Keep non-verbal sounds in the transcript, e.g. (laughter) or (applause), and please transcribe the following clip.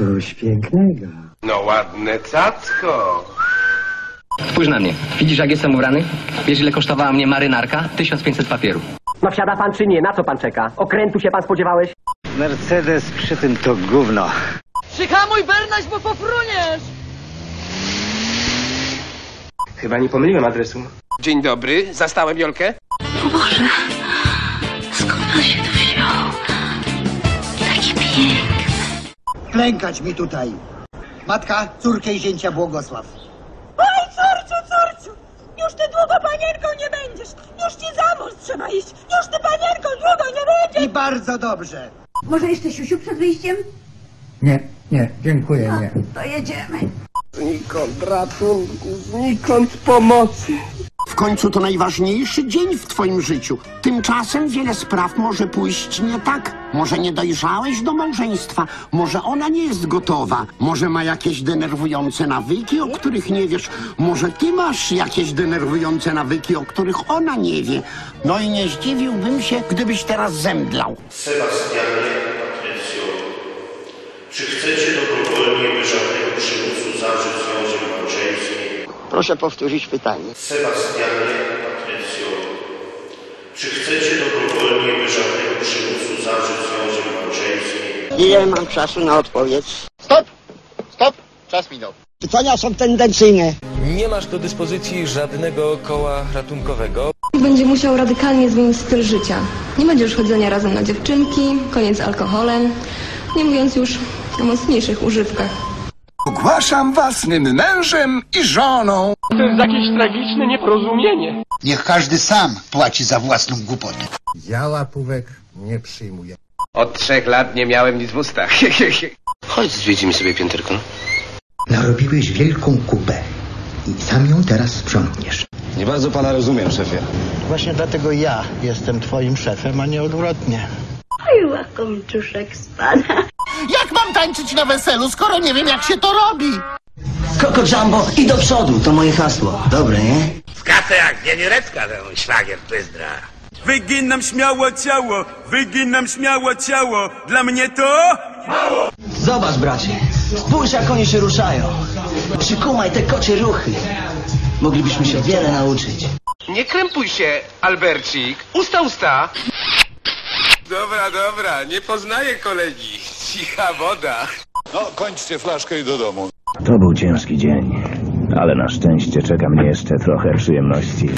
Coś pięknego. No ładne cacko. Spójrz na mnie. Widzisz, jak jestem ubrany? Wiesz, ile kosztowała mnie marynarka? 1500 papierów. No wsiada pan czy nie? Na co pan czeka? Okrętu się pan spodziewałeś? Mercedes przy tym to gówno. Przyhamuj, Bernaś, bo pofruniesz! Chyba nie pomyliłem adresu. Dzień dobry, zastałem Jolkę? Boże, klękać mi tutaj. Matka, córkę i zięcia błogosław. Oj, córciu, córciu! Już ty długo panienką nie będziesz! Już ci za mąż trzeba iść! Już ty panienką długo nie będziesz! I bardzo dobrze. Może jeszcze siusiu przed wyjściem? Nie, nie, dziękuję, nie. To jedziemy. Znikąd ratunku, znikąd pomocy. Końcu to najważniejszy dzień w twoim życiu. Tymczasem wiele spraw może pójść nie tak. Może nie dojrzałeś do małżeństwa, może ona nie jest gotowa, może ma jakieś denerwujące nawyki, o których nie wiesz, może ty masz jakieś denerwujące nawyki, o których ona nie wie. No i nie zdziwiłbym się, gdybyś teraz zemdlał. Sebastianie, Patrycjo, czy chcecie dobrowolnie, bez żadnego przymusu zawrzeć? Proszę powtórzyć pytanie. Sebastianie, Patrycjo, czy chcecie dobrowolnie, bez żadnego przymusu zawrzeć związek małżeński? Ile mam czasu na odpowiedź? Stop! Stop! Czas minął. Pytania są tendencyjne. Nie masz do dyspozycji żadnego koła ratunkowego. Będzie musiał radykalnie zmienić styl życia. Nie będzie już chodzenia razem na dziewczynki, koniec z alkoholem, nie mówiąc już o mocniejszych używkach. Ogłaszam własnym mężem i żoną. To jest jakieś tragiczne nieporozumienie. Niech każdy sam płaci za własną głupotę. Ja łapówek nie przyjmuję. Od trzech lat nie miałem nic w ustach. (laughs) Chodź, zwiedzimy sobie pięterko. Narobiłeś wielką kupę i sam ją teraz sprzątniesz. Nie bardzo pana rozumiem, szefie. Właśnie dlatego ja jestem twoim szefem, a nie odwrotnie. Oj, łakomczuszek spada. Jak mam tańczyć na weselu, skoro nie wiem, jak się to robi? Koko Jumbo i do przodu, to moje hasło. Dobre, nie? W kasę jak Nienierecka ten szlagier pyzdra. Wyginam śmiało ciało, wyginam śmiało ciało. Dla mnie to... Zobacz, bracie. Spójrz, jak oni się ruszają. Przykumaj te kocie ruchy. Moglibyśmy się wiele nauczyć. Nie krępuj się, Albercik. Usta, usta. Dobra, dobra, nie poznaję kolegi. Cicha woda. No, kończcie flaszkę i do domu. To był ciężki dzień, ale na szczęście czeka mnie jeszcze trochę przyjemności.